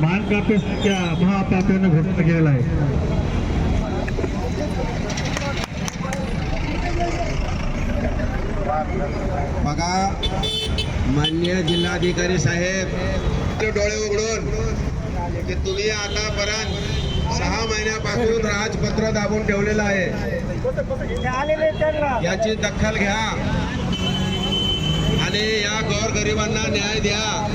मानकापेसारख्या महापाप्यानं घोषणा केलेला आहे. बघा माननीय जिल्हाधिकारी साहेब ते डोळे उघडून. की तुम्ही आतापर्यंत सहा महिन्यापासून राजपत्र दाबून ठेवलेलं आहे. याची दखल घ्या. आणि या गोरगरिबांना न्याय द्या.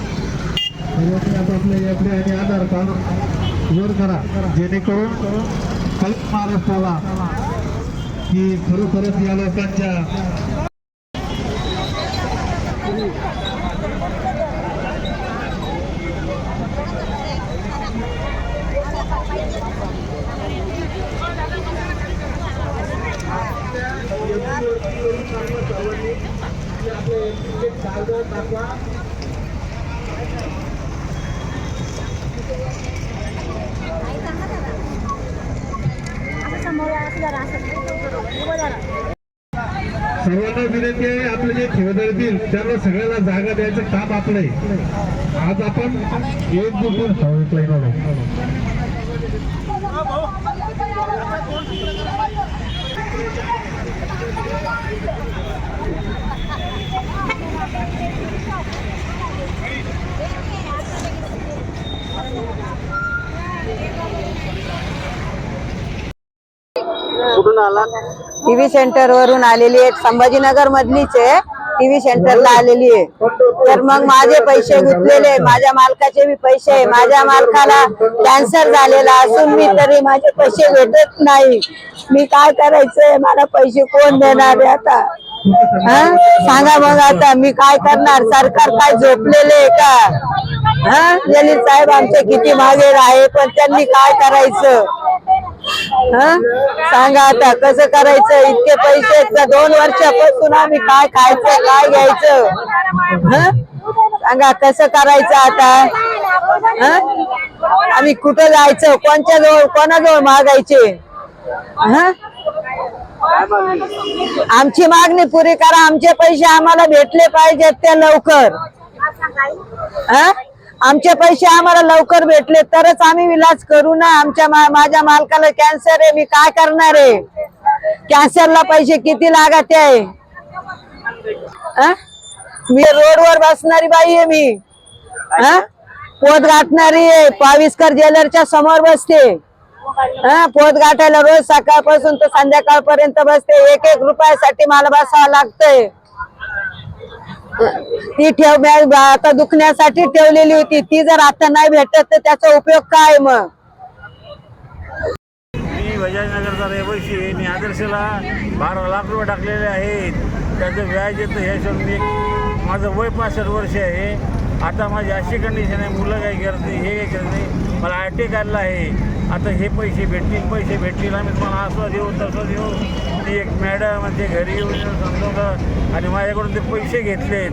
सर्वांनी आपापले एफडी आणि आधार कार्ड वर करा. जेणेकरून कल्प महाराष्ट्राला की खरोखरच या लोकांच्या सर्वांना विनंती आहे आपले जे ठेवेदार येतील त्यांना सगळ्याला जागा द्यायचं काम आपलं आहे. आज आपण एक दुपून हवेत टीव्ही सेंटर वरून आलेली आहे संभाजीनगर मधलीच आहे टीव्ही सेंटरला आलेली आहे. तर मग माझे पैसे गुंतलेले. माझ्या मालकाचे बी पैसे माझ्या मालकाला कॅन्सर झालेला असून मी तरी माझे पैसे भेटत नाही. मी काय करायचंय? मला पैसे कोण देणार आहे आता? हा? सांगा मग आता मी काय करणार? सरकार काय झोपलेले का? हा? जलील साहेब आमचे किती मागे आहे पण त्यांनी काय करायचं? सांगा आता कसं करायचं? इतके पैसे आहेत दोन वर्षापासून आम्ही काय खायचं काय घ्यायचं? सांगा कसं करायचं आता? आम्ही कुठं जायचं? कोणच्या जवळ कोणाजवळ मागायचे? हा? आमची मागणी पुरी करा आमचे पैसे आम्हाला भेटले पाहिजेत ते लवकर. हा? आमचे पैसे आम्हाला लवकर भेटले तरच आम्ही विलास करू ना. आमच्या मा- माझ्या मालकाला कॅन्सर आहे मी काय करणार आहे? कॅन्सरला पैसे किती लागत आहे? हा? मी रोडवर बसणारी बाई आहे मी. हा पोत गाठणारी आहे. पाविस्कर ज्वेलरच्या समोर बसते. हा पोत गाठायला रोज सकाळपासून तर संध्याकाळपर्यंत बसते. एक एक रुपयासाठी मला बसावं लागतंय. ती ठेव बॅग आता दुखण्यासाठी ठेवलेली होती. ती जर आता नाही भेटत तर त्याचा उपयोग काय मग? मी बजाजनगरचा रहिवासी मी आदर्शला बारा लाख रुपये टाकलेले आहेत. त्याचं व्याज येतं हे मी माझं वय पासष्ट वर्ष आहे. आता माझी अशी कंडिशन आहे मुलं काही करत नाही हे काही करत नाही. मला अटॅक आलेला आहे. आता हे पैसे भेटतील पैसे भेटतील. आम्ही तुम्हाला असं देऊ तसं देऊ. ती एक मॅडम ते घरी येऊन समजवलं आणि माझ्याकडून ते पैसे घेतलेत.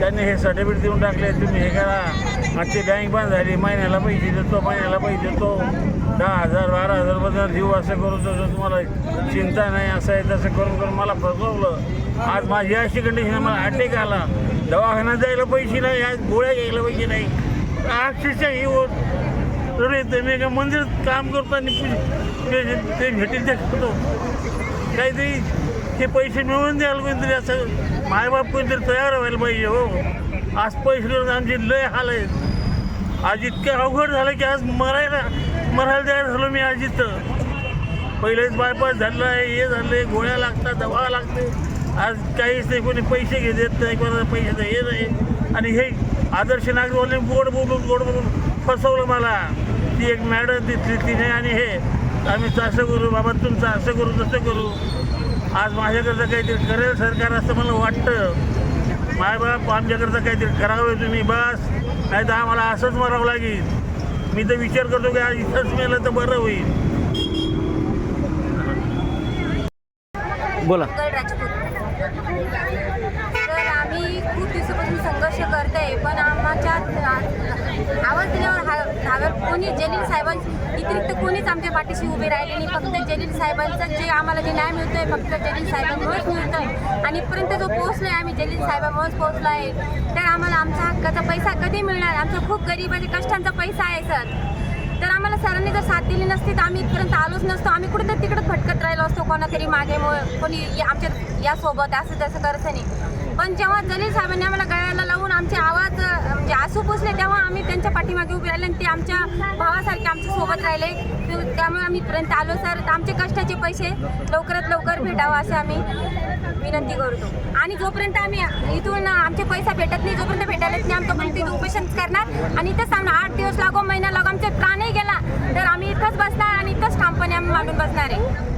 त्यांनी हे सर्टिफिकेट देऊन टाकले तुम्ही हे करा. आजची बँक बंद झाली महिन्याला पैसे देतो महिन्याला पैसे देतो. दहा हजार बारा हजारबद्दल देऊ असं करू तसं तुम्हाला चिंता नाही असं आहे तसं करून करून मला फसवलं. आज माझी अशी कंडिशन मला अटॅक आला. दवाखान्यात जायला पैसे नाही आज गोळ्या घ्यायला पैसे नाही. अक्षरशः ही होत मी एका मंदिरात काम करतो आणि ते ते भेटेल ते करतो काहीतरी ते पैसे मिळवून द्यायला कोणीतरी असं मायबाप कोणीतरी तयार व्हायला पाहिजे हो. आज पैसे करून आमचे लय हाल आहेत. आज इतकं अवघड झालं की आज मरायला मरायला तयार झालो मी आज इथं. पहिलेच बायपास झालं आहे हे झालं आहे गोळ्या लागतात दवा लागते. आज काहीच नाही कोणी पैसे घेत देत नाही कोणाला पैसे हे नाही. आणि हे आदर्श नागरिकवाले गोड बोलून गोड बोलून फसवलं मला. ती एक मॅडम दिसली तिने आणि हे. आम्ही असं करू बाबा तुमचं असं करू तसं करू. आज माझ्याकरता काहीतरी करेल सरकार असं मला वाटतं. मायबाप आमच्याकरता काहीतरी करावं तुम्ही बस. नाही तर आम्हाला असंच मरावं लागेल. मी तर विचार करतो की आज इथंच मेलं तर बरं होईल. बोला. तर आम्ही खूप दिवसापासून संघर्ष करतोय पण आमच्या आवाज दिल्यावर हा धाव्यावर कोणी जलील साहेबां व्यतिरिक्त कोणीच आमच्या पाठीशी उभे राहिले नाही. फक्त जलील साहेबांचं जे आम्हाला जे न्याय मिळतोय फक्त जलील साहेबांमुळेच मिळतोय. आणि इथपर्यंत जो आहे आम्ही जलील साहेबांमुळेच पोहोचलो आहे तर आम्हाला आमच्या हक्काचा पैसा कधी मिळणार? आमचा खूप गरीबाचे कष्टांचा पैसा आहे सर. तर आम्हाला सरांनी जर साथ दिली नसती तर आम्ही इथपर्यंत आलोच नसतो. आम्ही कुठेतरी तिकडे भटकत राहिलो असतो कोणातरी मागे कोणी या- आमच्या यासोबत असं तसं करत नाही. पण जेव्हा जलील साहेबांनी आम्हाला गळ्याला लावून आमचे आवाज म्हणजे आसू पुसले तेव्हा आम्ही त्यांच्या पाठीमागे उभे राहिले आणि ते आमच्या भावासारखे आमच्यासोबत राहिले. त्यामुळे आम्ही पर्यंत आलो सर. तर आमचे कष्टाचे पैसे लवकरात लवकर भेटावं असं आम्ही विनंती करतो. आणि जोपर्यंत आम्ही इथून आमचे पैसा भेटत नाही जोपर्यंत भेटायलाच नाही आमचं पण तिथे उपोषण करणार. आणि इथंच आम्हाला आठ दिवस लागो महिना लागो आमचे प्राणही गेला. तर आम्ही इथंच बसणार आणि इथंच ठामपणे आम्ही मांडून बसणार आहे.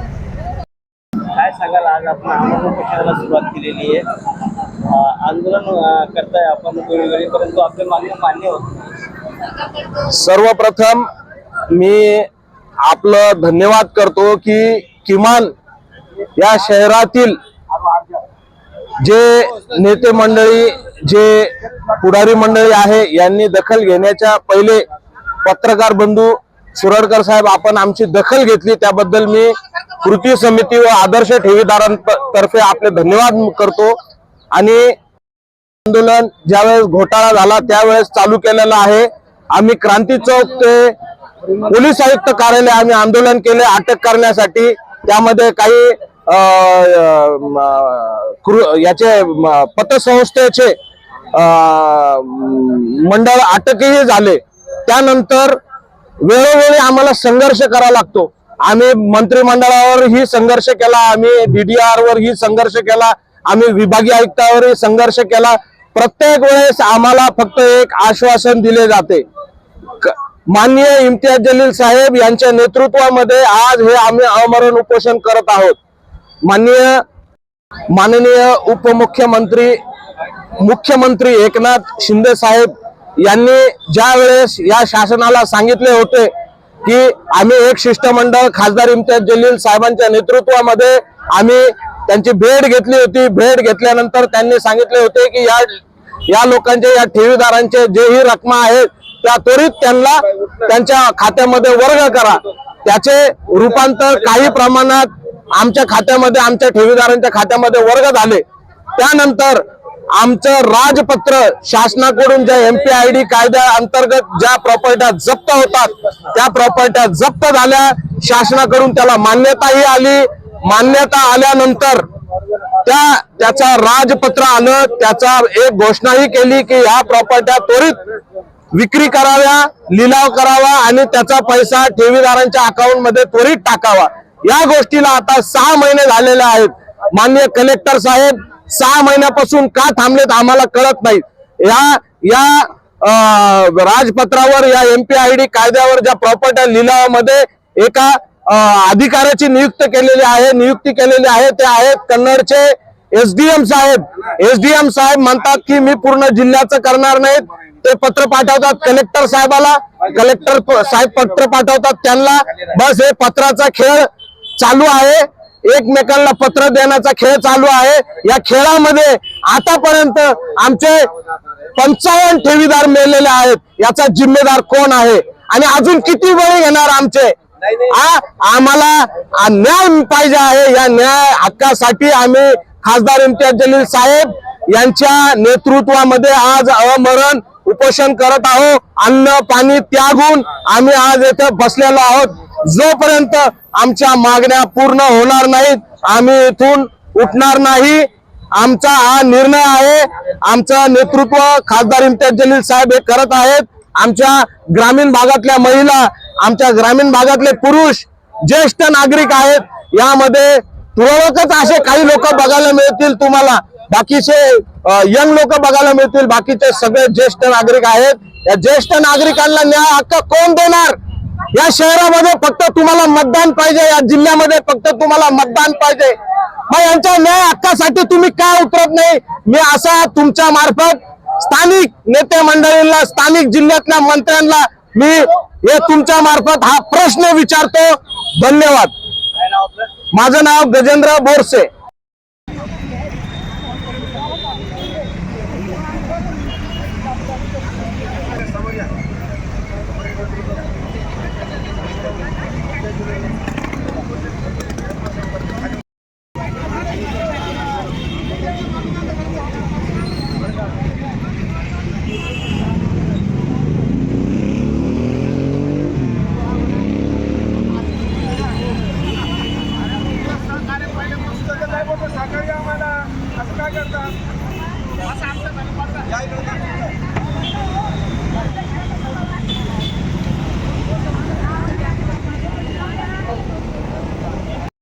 काय सांगाल? आज आपण आम्हाला सुरुवात केलेली आहे. आंदोलन करताय आपण वेळोवेळी परंतु आपले मागणी मान्य होत सर्वप्रथम मी आपलं धन्यवाद करतो की किमान या शहरातील जे नेते मंडळी जे पुढारी मंडळी आहे यांनी दखल घेण्याच्या पहिले पत्रकार बंधू सुरडकर साहेब आपण आमची दखल घेतली. त्याबद्दल मी कृती समिती व आदर्श ठेवीदारांतर्फे आपले धन्यवाद करतो. आणि आंदोलन ज्यावेळेस घोटाळा झाला त्यावेळेस चालू केलेला आहे. आम्ही क्रांती चौक ते पोलीस आयुक्त कार्यालय आम्ही आंदोलन केले अटक करण्यासाठी. त्यामध्ये काही याचे पतसंस्थेचे मंडळ अटकही झाले. त्यानंतर वेळोवेळी आम्हाला संघर्ष करावा लागतो. आम्ही मंत्रिमंडळावर ही संघर्ष केला आम्ही डीडीआर वर ही संघर्ष केला. आम्ही विभागीय आयुक्तावर संघर्ष केला. प्रत्येक वेळेस आम्हाला फक्त एक आश्वासन दिले जाते. क- माननीय इम्तियाज जलील साहेब यांच्या नेतृत्वामध्ये आज हे आम्ही अमरण उपोषण करत आहोत. माननीय माननीय उपमुख्यमंत्री मुख्यमंत्री एकनाथ शिंदे साहेब यांनी ज्या वेळेस या शासनाला सांगितले होते की आम्ही एक शिष्टमंडळ खासदार इम्तियाज जलील साहेबांच्या नेतृत्वामध्ये आम्ही त्यांची भेट घेतली होती. भेट घेतल्यानंतर त्यांनी सांगितले होते की या या लोकांचे या ठेवीदारांचे जेही रकमा आहेत त्या त्वरित त्यांना त्यांच्या खात्यामध्ये वर्ग करा. त्याचे रूपांतर काही प्रमाणात आमच्या खात्यामध्ये आमच्या ठेवीदारांच्या खात्यामध्ये वर्ग झाले. त्यानंतर आमचं राजपत्र शासनाकडून ज्या एमपी आय डी कायद्या अंतर्गत ज्या प्रॉपर्ट्या जप्त होतात त्या प्रॉपर्ट्या जप्त झाल्या. शासनाकडून त्याला मान्यताही आली. मान्यता आल्यानंतर त्या त्याचा राजपत्र आलं त्याचा एक घोषणाही केली की ह्या प्रॉपर्ट्या त्वरित विक्री कराव्या लिलाव करावा आणि त्याचा पैसा ठेवीदारांच्या अकाउंटमध्ये त्वरित टाकावा. या गोष्टीला आता सहा महिने झालेले आहेत. माननीय कलेक्टर साहेब सहा महिन्यापासून का थांबलेत आम्हाला कळत नाही. या या राजपत्रावर या एमपी आय डी कायद्यावर ज्या प्रॉपर्ट्या लिलावामध्ये एका अधिकाऱ्याची नियुक्त केलेली आहे नियुक्ती केलेली आहे ते आहेत कन्नडचे एसडीएम साहेब. एसडीएम साहेब म्हणतात की मी पूर्ण जिल्ह्याचं करणार नाहीत. ते पत्र पाठवतात कलेक्टर साहेबाला. कलेक्टर प- साहेब पत्र पाठवतात त्यांना. बस हे पत्राचा खेळ चालू आहे. एकमेकांना पत्र देण्याचा खेळ चालू आहे. या खेळामध्ये आतापर्यंत आमचे पंचावन्न ठेवीदार मेलेले आहेत. याचा जिम्मेदार कोण आहे? आणि अजून किती वेळ येणार आमचे? आम्हाला न्याय पाहिजे आहे. या न्याय हक्कासाठी आम्ही खासदार इम्तियाज जलील साहेब यांच्या नेतृत्वामध्ये आज अमरण उपोषण करत आहोत. अन्न पाणी त्यागून आम्ही आज येथे बसलेलो आहोत. जोपर्यंत आमच्या मागण्या पूर्ण होणार नाहीत आम्ही इथून उठणार नाही. आमचा हा निर्णय आहे. आमचं नेतृत्व खासदार इम्तियाज जलील साहेब हे करत आहेत. आमच्या ग्रामीण भागातल्या महिला आमच्या ग्रामीण भागातले पुरुष ज्येष्ठ नागरिक आहेत यामध्ये तुरळकच असे काही लोक बघायला मिळतील तुम्हाला. बाकीचे यंग लोक बघायला मिळतील. बाकीचे सगळे ज्येष्ठ नागरिक आहेत. या ज्येष्ठ नागरिकांना न्याय हक्क कोण देणार? या शहरामध्ये फक्त तुम्हाला मतदान पाहिजे. या जिल्ह्यामध्ये फक्त तुम्हाला मतदान पाहिजे. मग यांच्या न्याय हक्कासाठी तुम्ही का उतरत नाही? मी असा तुमच्या मार्फत स्थानिक नेते मंडळींना स्थानिक जिल्ह्यातल्या मंत्र्यांना मी हे तुमच्या मार्फत हा प्रश्न विचारतो. धन्यवाद. माझं नाव गजेंद्र बोरसे.